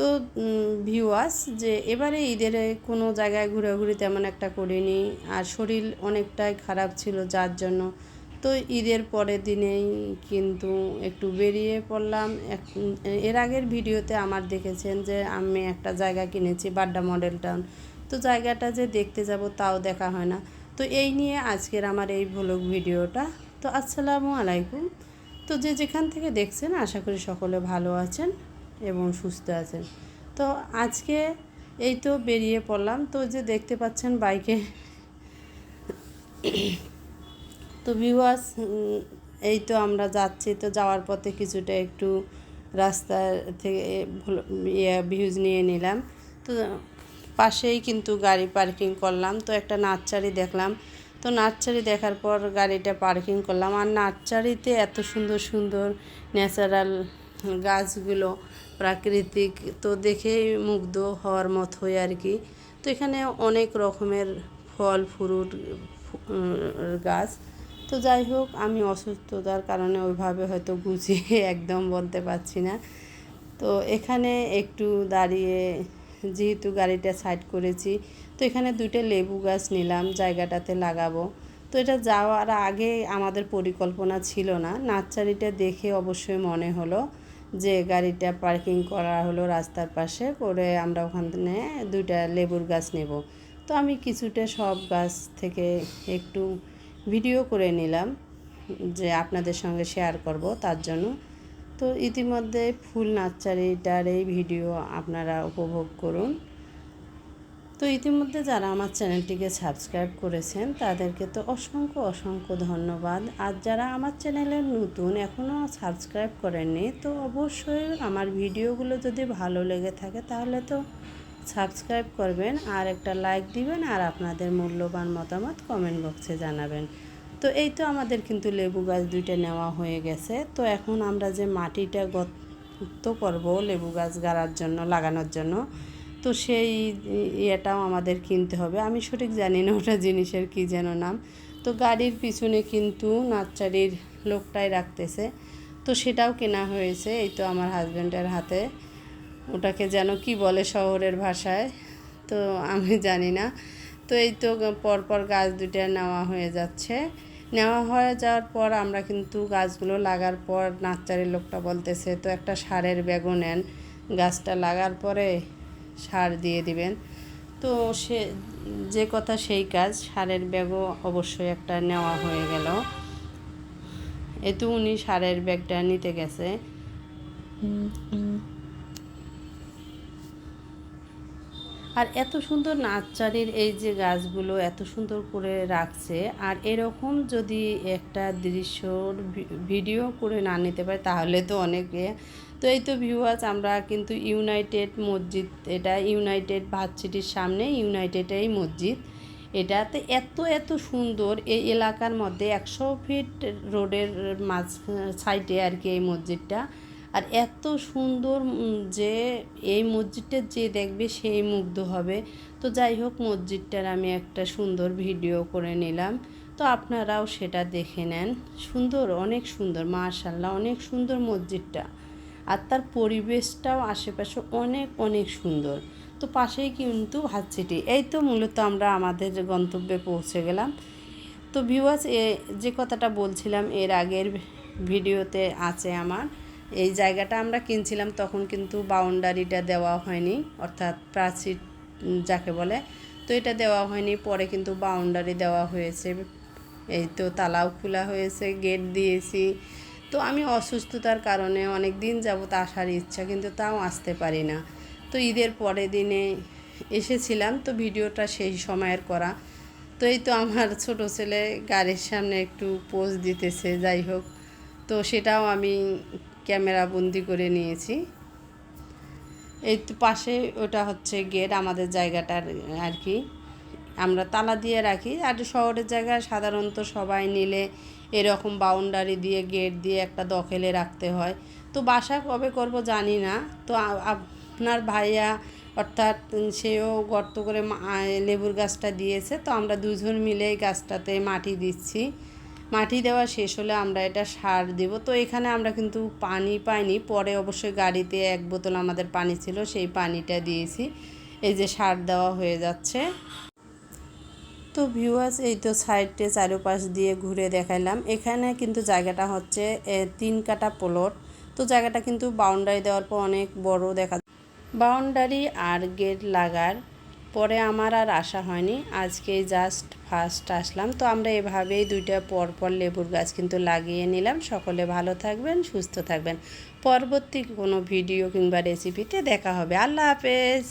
তো ভিউয়ার্স যে এবারে ঈদের কোনো জায়গায় ঘোরাঘুরি তেমন একটা করিনি। আর শরীর অনেকটাই খারাপ ছিল যার জন্য। তো ঈদের পরের দিনেই কিন্তু একটু বেরিয়ে পড়লাম। এর আগের ভিডিওতে আমার দেখেছেন যে আমি একটা জায়গা কিনেছি, বাড্ডা মডেল টাউন। তো জায়গাটা যে দেখতে যাব তাও দেখা হয় না। তো এই নিয়ে আজকের আমার এই ভ্লগ ভিডিওটা। তো আসসালামু আলাইকুম। তো যে যেখান থেকে দেখছেন, আশা করি সকলে ভালো আছেন। এবং সুস্থ আছেন। তো আজকে এই তো বেরিয়ে পড়লাম। তো যে দেখতে পাচ্ছেন বাইকে। তো ভিউয়ার্স এই তো আমরা যাচ্ছি। তো যাওয়ার পথে কিছুটা একটু রাস্তা থেকে ইয়ে ভিউজ নিয়ে নিলাম। তো পাশেই কিন্তু গাড়ি পার্কিং করলাম। তো একটা নার্সারি দেখলাম। তো নার্সারি দেখার পর গাড়িটা পার্কিং করলাম। আর নার্সারিতে এত সুন্দর সুন্দর ন্যাচারাল গাছগুলো প্রাকৃতিক তো দেখেই মুগ্ধ হওয়ার মতোই আর কি। তো এখানে অনেক রকমের ফল ফ্রুট গাছ। তো যাই হোক, আমি অসুস্থতার কারণে ওইভাবে হয়তো গুছিয়ে একদম বলতে পারছি না। তো এখানে একটু দাঁড়িয়ে যেহেতু গাড়িটা সাইড করেছি, তো এখানে দুইটা লেবু গাছ নিলাম, জায়গাটাতে লাগাবো। তো এটা যাওয়ার আগে আমাদের পরিকল্পনা ছিল না। নার্সারিটা দেখে অবশ্যই মনে হলো। যে গাড়িটা পার্কিং করা হলো রাস্তার পাশে, করে আমরা ওখানে দুইটা লেবুর গাছ নেব। তো আমি কিছুটা সব গাছ থেকে একটু ভিডিও করে নিলাম, যে আপনাদের সঙ্গে শেয়ার করব তার জন্য। তো ইতিমধ্যে ফুল নার্সারিটার এই ভিডিও আপনারা উপভোগ করুন। তো ইতিমধ্যে যারা আমার চ্যানেলটিকে সাবস্ক্রাইব করেছেন, তাদেরকে তো অসংখ্য অসংখ্য ধন্যবাদ। আর যারা আমার চ্যানেলে নতুন এখনও সাবস্ক্রাইব করেননি, তো অবশ্যই আমার ভিডিওগুলো যদি ভালো লেগে থাকে, তাহলে তো সাবস্ক্রাইব করবেন আর একটা লাইক দিবেন আর আপনাদের মূল্যবান মতামত কমেন্ট বক্সে জানাবেন। তো এই তো আমাদের কিন্তু লেবু গাছ দুইটা নেওয়া হয়ে গেছে। তো এখন আমরা যে মাটিটা গত করব লেবু গাছ গাড়ার জন্য, লাগানোর জন্য তো সেই ইয়েটাও আমাদের কিনতে হবে। আমি সঠিক জানি না ওটা জিনিসের কী যেন নাম। তো গাড়ির পিছনে কিন্তু নার্সারির লোকটাই রাখতেছে। তো সেটাও কেনা হয়েছে, এই তো আমার হাজব্যান্ডের হাতে। ওটাকে যেন কি বলে শহরের ভাষায়, তো আমি জানি না। তো এই তো পরপর গাছ দুটা নেওয়া হয়ে যাচ্ছে। নেওয়া হয়ে যাওয়ার পর আমরা কিন্তু গাছগুলো লাগার পর নার্সারির লোকটা বলতেছে, তো একটা সারের ব্যাগও নেন। গাছটা লাগার পরে সার দিয়ে দিবেন। তো সে, যে কথা সেই কাজ, সারের ব্যাগও অবশ্যই একটা নেওয়া হয়ে গেল। এতে উনি সারের ব্যাগটা নিতে গেছে। আর এত সুন্দর নার্সারির এই যে গাছগুলো এত সুন্দর করে রাখছে, আর এরকম যদি একটা দৃশ্যর ভিডিও করে না নিতে পারে তাহলে তো অনেকে, তো এই তো ভিউয়ার্স আমরা কিন্তু ইউনাইটেড মসজিদ, এটা ইউনাইটেড ভার্সিটির সামনে ইউনাইটেড এই মসজিদ, এটাতে এত এত সুন্দর এই এলাকার মধ্যে একশো ফিট রোডের মাঝ সাইডে আর কি এই মসজিদটা আর এত সুন্দর যে এই মসজিদটা যে দেখবে সেই মুগ্ধ হবে। তো যাই হোক, মসজিদটার আমি একটা সুন্দর ভিডিও করে নিলাম। তো আপনারাও সেটা দেখে নেন। সুন্দর, অনেক সুন্দর মার্শাল্লাহ অনেক সুন্দর মসজিদটা। আর তার পরিবেশটাও, আশেপাশে অনেক অনেক সুন্দর। তো পাশেই কিন্তু ভাতসিটি এই তো মূলত আমরা আমাদের গন্তব্যে পৌঁছে গেলাম। তো ভিউয়ার্স যে কথাটা বলছিলাম, এর আগের ভিডিওতে আছে আমার। এই জায়গাটা আমরা কিনছিলাম, তখন কিন্তু বাউন্ডারিটা দেওয়া হয়নি, অর্থাৎ প্রাচীর যাকে বলে, তো এটা দেওয়া হয়নি, পরে কিন্তু বাউন্ডারি দেওয়া হয়েছে। এই তো তালাও খোলা হয়েছে, গেট দিয়েছি। তো আমি অসুস্থতার কারণে অনেক দিন যাবত আসার ইচ্ছা, কিন্তু তাও আসতে পারি না। তো ঈদের পরের দিনে এসেছিলাম, তো ভিডিওটা সেই সময়ের করা। তো এই তো আমার ছোট ছেলে গাড়ির সামনে একটু পোজ দিতেছে, যাই হোক। তো সেটাও আমি ক্যামেরা বন্দি করে নিয়েছি। এই তো পাশে ওটা হচ্ছে গেট, আমাদের জায়গাটার আর কি। আমরা তালা দিয়ে রাখি, আর শহরের জায়গায় সাধারণত সবাই নিলে এরকম বাউন্ডারি দিয়ে গেট দিয়ে একটা দখলে রাখতে হয়। তো বাসা কবে করব জানি না। তো আপনার ভাইয়া অর্থাৎ সেও গর্ত করে লেবুর গাছটা দিয়েছে। তো আমরা দুজন মিলে গাছটাতে মাটি দিচ্ছি। মাটি দেওয়া শেষ হলে আমরা এটা সার দিব। তো এখানে আমরা কিন্তু পানি পাইনি। পরে অবশ্যই গাড়িতে এক বোতল আমাদের পানি ছিল, সেই পানিটা দিয়েছি। এই যে সার দেওয়া হয়ে যাচ্ছে। তো ভিউয়ার্স এই তো সাইডে চারোপাশ দিয়ে ঘুরে দেখাইলাম এখানে কিন্তু জায়গাটা হচ্ছে তিন কাটা প্লট তো জায়গাটা কিন্তু বাউন্ডারি দেওয়ার পর অনেক বড় দেখা বাউন্ডারি আর গেট লাগার পরে আমার আর আসা হয়নি। আজকে জাস্ট ফার্স্ট আসলাম। তো আমরা এভাবেই দুইটা পরপর লেবুর গাছ কিন্তু লাগিয়ে নিলাম। সকলে ভালো থাকবেন, সুস্থ থাকবেন। পরবর্তী কোনো ভিডিও কিংবা রেসিপিতে দেখা হবে। আল্লাহ হাফেজ!